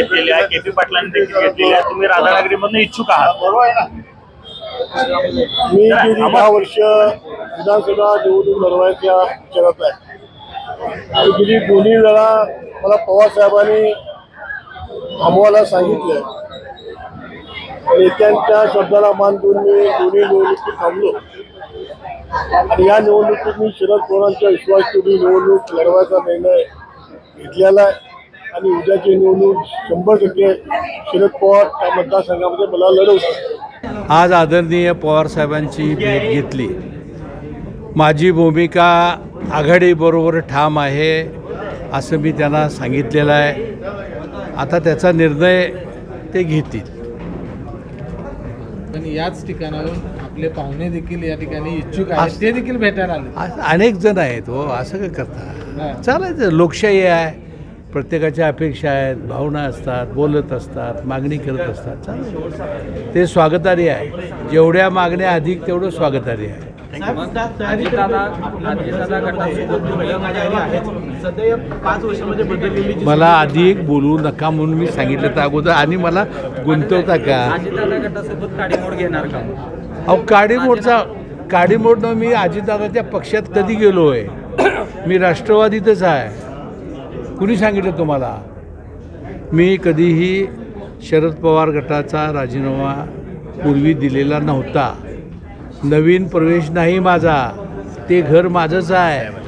घेतलेली आहे के पी पाटलांनी देखील घेतलेली आहे. तुम्ही इच्छुक आहात. बरोबर आहे ना मी गेली दहा वर्ष विधानसभा निवडणूक लढवायच्या विचारात आहे. आणि गेली दोन्ही वेळा मला पवार साहेबांनी थांबवायला सांगितलंय. नेत्यांच्या शब्दाला मान देऊन मी दोन्ही निवडणुकीत थांबलो. आणि या निवडणुकीत मी शरद पवारांच्या विश्वास ठेवून निवडणूक लढवायचा निर्णय घेतलेला आहे. आणि उद्याची निवडणूक शंभर टक्के शरद पवार त्या मतदारसंघामध्ये मला लढवतात आज आदरणीय पवारसाहेबांची भेट घेतली. माझी भूमिका आघाडीबरोबर ठाम आहे असं मी त्यांना सांगितलेलं आहे. आता त्याचा निर्णय ते घेतील. पण याच ठिकाणाहून आपले पाहुणे देखील या ठिकाणी इच्छुक आहेत. ते देखील भेटायला आले. अनेक जण आहेत हो असं काय करता? हा. चालायचं लोकशाही आहे. प्रत्येकाच्या अपेक्षा आहेत भावना असतात बोलत असतात मागणी करत असतात. चालेल. ते स्वागतार्ह आहे. जेवढ्या मागण्या अधिक तेवढं स्वागतार्ह आहे. मला अधिक बोलू नका म्हणून मी सांगितलं तर अगोदर. आणि मला गुंतवता का? अहो काडीमोडचा काडीमोडनं मी अजितदादाच्या पक्षात कधी गेलो आहे मी राष्ट्रवादीतच आहे. कुणी सांगितलं तुम्हाला? मी कधीही शरद पवार गटाचा राजीनामा पूर्वी दिलेला नव्हता. नवीन प्रवेश नाही माझा. ते घर माझंच आहे.